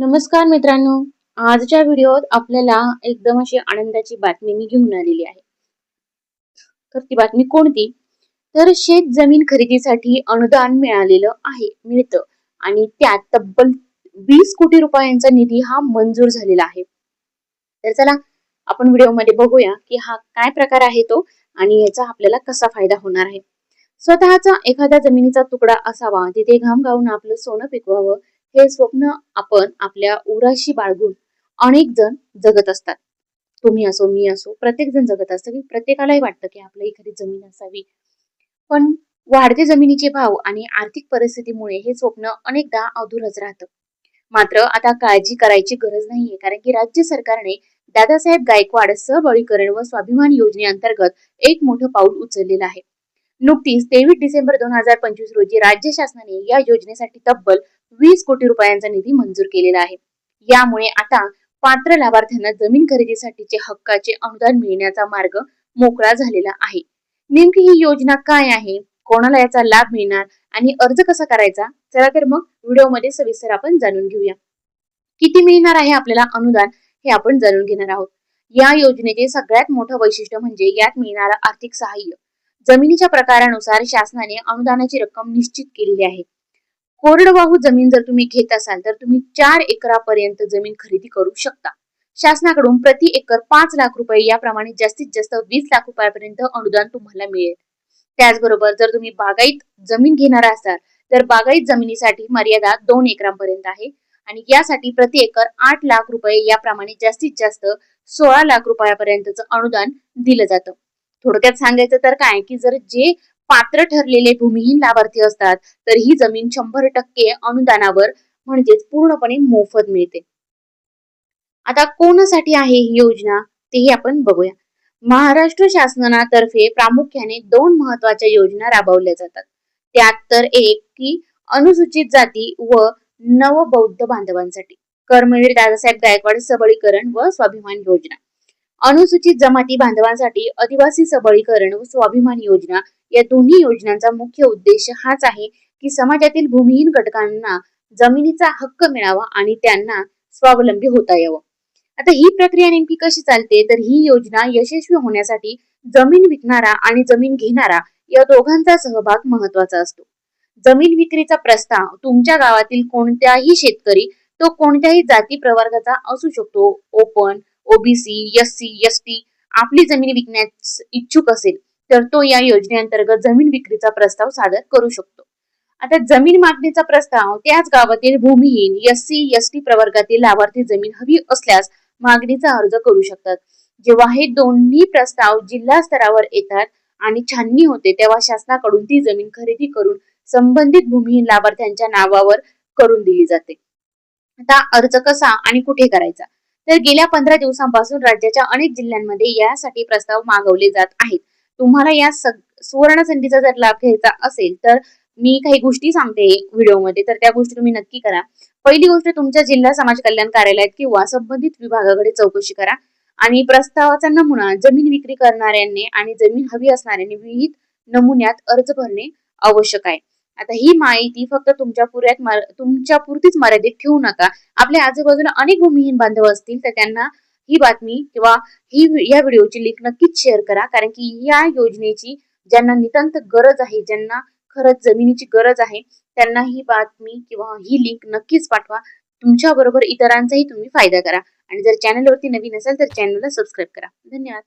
नमस्कार मित्रांनो. आजच्या व्हिडिओत आपल्याला एकदम अशी आनंदाची बातमी मी घेऊन आलेली आहे. तर ती बातमी कोणती? तर शेत जमीन खरेदीसाठी अनुदान मिळालेलं आहे मिळतं. आणि त्यात तब्बल वीस कोटी रुपयांचा निधी हा मंजूर झालेला आहे. तर चला आपण व्हिडिओमध्ये बघूया की हा काय प्रकार आहे तो आणि याचा आपल्याला कसा फायदा होणार आहे. स्वतःचा एखाद्या जमिनीचा तुकडा असावा तिथे घाम गावून आपलं सोनं पिकवावं हे स्वप्न आपण आपल्या उराशी बाळगून अनेक जण जगत असतात. तुम्ही असो मी असो प्रत्येक जण जगत असतं. की प्रत्येकालाही वाटतं की आपल्या एखादी जमीन असावी. पण वाढते जमिनीचे भाव आणि आर्थिक परिस्थितीमुळे हे स्वप्न अनेकदा अधुरच राहतं. मात्र आता काळजी करायची गरज नाहीये. कारण की राज्य सरकारने दादासाहेब गायकवाड सबळीकरण व स्वाभिमान योजनेअंतर्गत एक मोठं पाऊल उचललेलं आहे. नुकतीच तेवीस डिसेंबर दोन हजार पंचवीस रोजी राज्य शासनाने या योजनेसाठी तब्बल वीस कोटी रुपयांचा निधी मंजूर केलेला आहे. यामुळे आता पात्र लाभार्थ्यांना जमीन खरेदीसाठीचे हक्काचे अनुदान मिळण्याचा मार्ग मोकळा झालेला आहे. नेमकी ही योजना काय आहे? कोणाला याचा लाभ मिळणार? आणि अर्ज कसा करायचा? चला तर मग व्हिडिओमध्ये सविस्तर आपण जाणून घेऊया. किती मिळणार आहे आपल्याला अनुदान? हे आपण जाणून घेणार आहोत. या योजनेचे सगळ्यात मोठं वैशिष्ट्य म्हणजे यात मिळणारा आर्थिक सहाय्य. जमिनीच्या प्रकारानुसार शासनाने अनुदानाची रक्कम निश्चित केलेली आहे. कोरडवाहू जमीन जर तुम्ही घेत असाल तर तुम्ही चार एकरापर्यंत जमीन खरेदी करू शकता. शासनाकडून प्रति एकर पाच लाख रुपये याप्रमाणे जास्तीत जास्त वीस लाख रुपयापर्यंत अनुदान तुम्हाला मिळेल. त्याचबरोबर जर तुम्ही बागायत जमीन घेणार असाल तर बागायत जमिनीसाठी मर्यादा दोन एकरांपर्यंत आहे आणि यासाठी प्रति एकर आठ लाख रुपये याप्रमाणे जास्तीत जास्त सोळा लाख रुपयापर्यंतचं अनुदान दिलं जातं. थोडक्यात सांगायचं तर काय की जर जे पात्र ठरलेले भूमिहीन लाभार्थी असतात तर ही जमीन शंभर टक्के अनुदानावर म्हणजेच पूर्णपणे मोफत मिळते. आता कोणासाठी आहे ही योजना? तेही आपण बघूया. महाराष्ट्र शासनातर्फे प्रामुख्याने दोन महत्त्वाच्या योजना राबवल्या जातात. त्यात तर एक की अनुसूचित जाती व नवबौद्ध बांधवांसाठी. कर्मवीर दादासाहेब गायकवाड सबळीकरण व स्वाभिमान योजना. अनुसूचित जमाती बांधवांसाठी आदिवासी सबळीकरण व स्वाभिमान योजना या दोन्ही योजनांचा मुख्य उद्देश हाच आहे की समाजातील भूमिहीन घटकांना जमिनीचा हक्क मिळावा आणि त्यांना स्वावलंबी होता यावं. आता ही प्रक्रिया नेमकी कशी चालते? तर ही योजना यशस्वी होण्यासाठी जमीन विकणारा आणि जमीन घेणारा या दोघांचा सहभाग महत्त्वाचा असतो. जमीन विक्रीचा प्रस्ताव तुमच्या गावातील कोणत्याही शेतकरी तो कोणत्याही जाती प्रवर्गाचा असू शकतो. Open OBC S C S T आपली जमीन विकण्यास इच्छुक असेल तर तो या योजनेअंतर्गत जमीन विक्रीचा प्रस्ताव सादर करू शकतो. आता जमीन मागणीचा प्रस्ताव त्याच गावातील भूमिहीन एस सी एस टी प्रवर्गातील लाभार्थी जमीन हवी असल्यास मागणीचा अर्ज करू शकतात. जेव्हा हे दोन्ही प्रस्ताव जिल्हा स्तरावर येतात आणि छाननी होते तेव्हा शासनाकडून ती जमीन खरेदी करून संबंधित भूमिहीन लाभार्थ्यांच्या नावावर करून दिली जाते. आता अर्ज कसा आणि कुठे करायचा? तर गेल्या पंधरा दिवसांपासून राज्याच्या अनेक जिल्ह्यांमध्ये यासाठी प्रस्ताव मागवले जात आहेत. तुम्हाला या सुवर्ण संधीचा जर लाभ घ्यायचा असेल तर मी काही गोष्टी सांगते व्हिडिओमध्ये तर त्या गोष्टी तुम्ही नक्की करा. पहिली गोष्ट तुमच्या जिल्हा समाज कल्याण कार्यालयात किंवा संबंधित विभागाकडे चौकशी करा आणि प्रस्तावाचा नमुना जमीन विक्री करणाऱ्यांनी आणि जमीन हवी असणाऱ्यांनी विविध नमुन्यात अर्ज भरणे आवश्यक आहे. आता ही माहिती फक्त तुमच्या पुऱ्यात तुमच्या पुरतीच मर्यादित ठेवू नका. आपल्या आजूबाजूला अनेक भूमिहीन बांधव असतील तर त्यांना ही बातमी किंवा ही या व्हिडिओची लिंक नक्कीच शेअर करा. कारण की या योजनेची ज्यांना नितांत गरज आहे ज्यांना खरंच जमिनीची गरज आहे त्यांना ही बातमी किंवा ही लिंक नक्कीच पाठवा. तुमच्या बरोबर इतरांचाही तुम्ही फायदा करा. आणि जर चॅनलवरती नवीन असेल तर चॅनलला सबस्क्राईब करा. धन्यवाद.